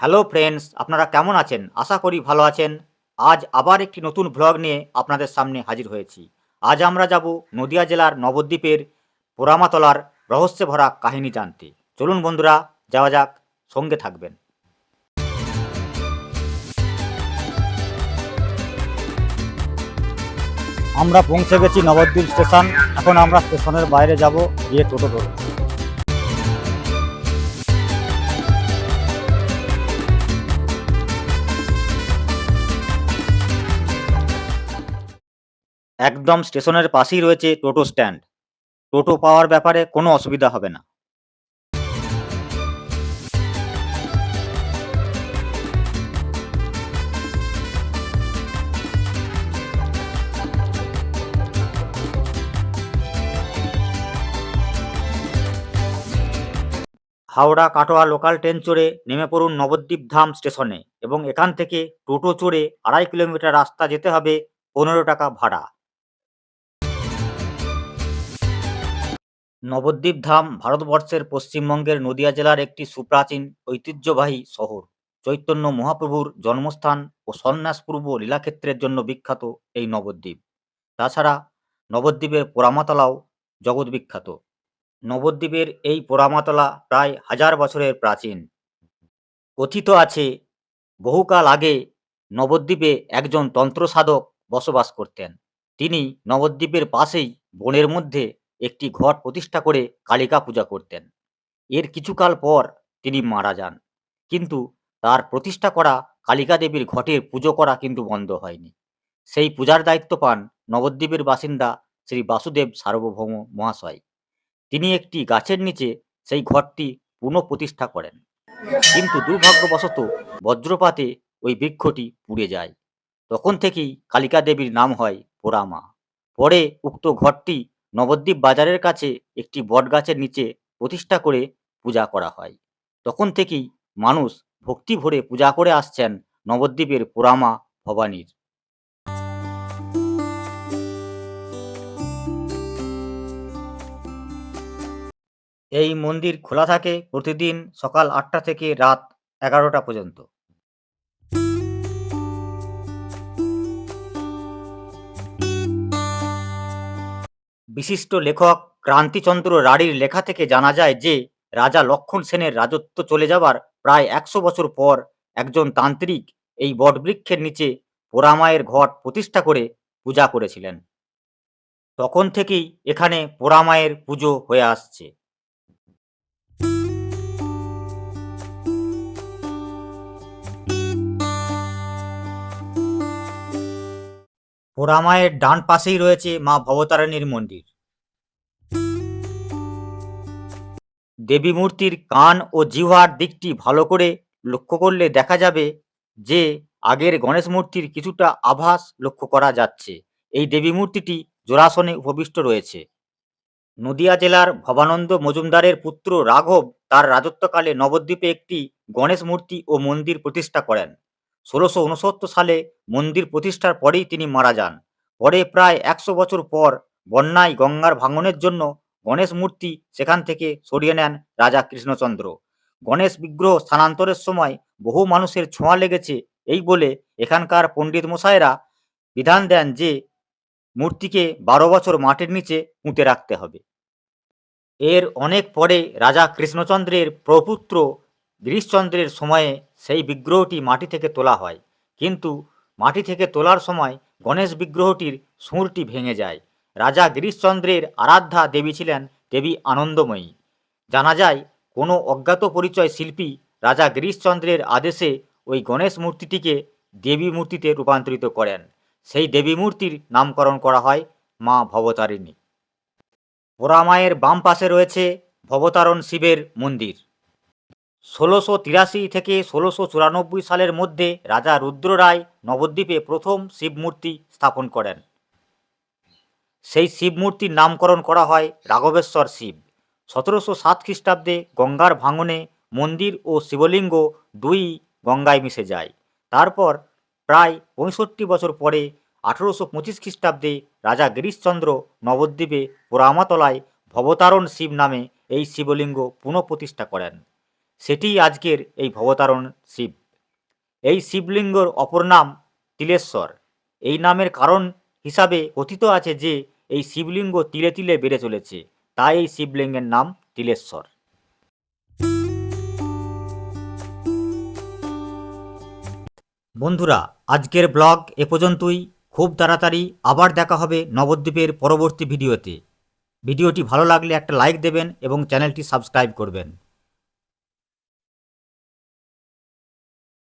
Hello friends, আপনারা কেমন আছেন? আশা করি ভালো আছেন। আজ আবার একটি নতুন ভ্লগ নিয়ে আপনাদের সামনে হাজির হয়েছি। আজ আমরা যাব নদিয়া জেলার নবদ্বীপের পোড়ামাতলার রহস্যে ভরা কাহিনী জানতে। চলুন বন্ধুরা, যাওয়া যাক, সঙ্গে থাকবেন। আমরা পৌঁছে গেছি নবদ্বীপ স্টেশন। এখন আমরা স্টেশনের বাইরে যাব, গিয়ে টোটো ধরব। একদম স্টেশনের পাশেই রয়েছে টোটো স্ট্যান্ড। টোটো পাওয়ার ব্যাপারে কোনো অসুবিধা হবে না। হাওড়া কাটোয়া লোকাল ট্রেন চড়ে নেমে পড়ুন নবদ্বীপ ধাম স্টেশনে এবং এখান থেকে টোটো চড়ে আড়াই কিলোমিটার রাস্তা যেতে হবে পনেরো টাকা ভাড়া। নবদ্বীপ ধাম ভারতবর্ষের পশ্চিমবঙ্গের নদিয়া জেলার একটি সুপ্রাচীন ঐতিহ্যবাহী শহর। চৈতন্য মহাপ্রভুর জন্মস্থান ও সন্ন্যাসপূর্ব লীলাক্ষেত্রের জন্য বিখ্যাত এই নবদ্বীপ। তাছাড়া নবদ্বীপের পোড়ামাতলাও জগৎ বিখ্যাত নবদ্বীপের এই পোড়ামাতলা প্রায় হাজার বছরের প্রাচীন। কথিত আছে, বহুকাল আগে নবদ্বীপে একজন তন্ত্রসাধক বসবাস করতেন। তিনি নবদ্বীপের পাশেই বনের মধ্যে একটি ঘট প্রতিষ্ঠা করে কালিকা পূজা করতেন। এর কিছুকাল পর তিনি মারা যান। কিন্তু তার প্রতিষ্ঠা করা কালিকা দেবীর ঘটের পুজো করা কিন্তু বন্ধ হয়নি। সেই পূজার দায়িত্ব পান নবদ্বীপের বাসিন্দা শ্রী বাসুদেব সার্বভৌম মহাশয়। তিনি একটি গাছের নিচে সেই ঘরটি পুনঃপ্রতিষ্ঠা করেন। কিন্তু দুর্ভাগ্যবশত বজ্রপাতে ওই বৃক্ষটি পুড়ে যায়। তখন থেকেই কালিকা দেবীর নাম হয় পোড়ামা। পরে উক্ত ঘরটি নবদ্বীপ বাজারের কাছে একটি বটগাছের নিচে প্রতিষ্ঠা করে পূজা করা হয়। তখন থেকেই মানুষ ভক্তি ভরে পূজা করে আসছেন নবদ্বীপের পোড়ামা ভবানীর। এই মন্দির খোলা থাকে প্রতিদিন সকাল আটটা থেকে রাত এগারোটা পর্যন্ত। বিশিষ্ট লেখক ক্রান্তিচন্দ্র রাঢ়ীর লেখা থেকে জানা যায় যে, রাজা লক্ষণ সেনের রাজত্ব চলে যাবার প্রায় একশো বছর পর একজন তান্ত্রিক এই বটবৃক্ষের নিচে পোড়ামায়ের ঘট প্রতিষ্ঠা করে পূজা করেছিলেন। তখন থেকেই এখানে পোড়ামায়ের পুজো হয়ে আসছে। পোড়ামায়ের ডান পাশেই রয়েছে মা ভবতারিণীর মন্দির। দেবী মূর্তির কান ও জিহ্বার দিকটি ভালো করে লক্ষ্য করলে দেখা যাবে যে আগের গণেশ মূর্তির কিছুটা আভাস লক্ষ্য করা যাচ্ছে। এই দেবী মূর্তিটি জোড়াসনে উপবিষ্ট রয়েছে। নদিয়া জেলার ভবানন্দ মজুমদারের পুত্র রাঘব তার রাজত্বকালে নবদ্বীপে একটি গণেশ মূর্তি ও মন্দির প্রতিষ্ঠা করেন। ষোলোশো উনসত্তর সালে মন্দির প্রতিষ্ঠার পরেই তিনি মারা যান। পরে প্রায় একশো বছর পর বন্যায় গঙ্গার ভাঙনের জন্য গণেশ মূর্তি সেখান থেকে সরিয়ে নেন রাজা কৃষ্ণচন্দ্র। গণেশ বিগ্রহ স্থানান্তরের সময় বহু মানুষের ছোঁয়া লেগেছে এই বলে এখানকার পণ্ডিত মশাইরা বিধান দেন যে মূর্তিকে বারো বছর মাটির নিচে পুঁতে রাখতে হবে। এর অনেক পরে রাজা কৃষ্ণচন্দ্রের প্রপুত্র গিরিশচন্দ্রের সময়ে সেই বিগ্রহটি মাটি থেকে তোলা হয়। কিন্তু মাটি থেকে তোলার সময় গণেশ বিগ্রহটির সুরটি ভেঙে যায়। রাজা গিরিশচন্দ্রের আরাধ্যা দেবী ছিলেন দেবী আনন্দময়ী। জানা যায়, কোনো অজ্ঞাত পরিচয় শিল্পী রাজা গিরিশচন্দ্রের আদেশে ওই গণেশ মূর্তিটিকে দেবী মূর্তিতে রূপান্তরিত করেন। সেই দেবী মূর্তির নামকরণ করা হয় মা ভবতারিণী। পোড়ামায়ের বাম পাশে রয়েছে ভবতারণ শিবের মন্দির। ষোলোশো তিরাশি থেকে ষোলোশো চুরানব্বই সালের মধ্যে রাজা রুদ্র রায় নবদ্বীপে প্রথম শিবমূর্তি স্থাপন করেন। সেই শিবমূর্তির নামকরণ করা হয় রাঘবেশ্বর শিব। সতেরোশো সাত খ্রিস্টাব্দে গঙ্গার ভাঙনে মন্দির ও শিবলিঙ্গ দুই গঙ্গায় মিশে যায়। তারপর প্রায় পঁয়ষট্টি বছর পরে আঠেরোশো পঁচিশ খ্রিস্টাব্দে রাজা গিরিশচন্দ্র নবদ্বীপে পোড়ামাতলায় ভবতারণ শিব নামে এই শিবলিঙ্গ পুনঃপ্রতিষ্ঠা করেন। সেটিই আজকের এই ভবতারণ শিব। এই শিবলিঙ্গর অপর নাম তিলেশ্বর। এই নামের কারণ হিসাবে কথিত আছে যে, এই শিবলিঙ্গ তিলে তিলে বেড়ে চলেছে। তাই এই শিবলিঙ্গের নাম তিলেশ্বর। বন্ধুরা, আজকের ব্লগ এ পর্যন্তই। খুব তাড়াতাড়ি আবার দেখা হবে নবদ্বীপের পরবর্তী ভিডিওতে। ভিডিওটি ভালো লাগলে একটা লাইক দেবেন এবং চ্যানেলটি সাবস্ক্রাইব করবেন।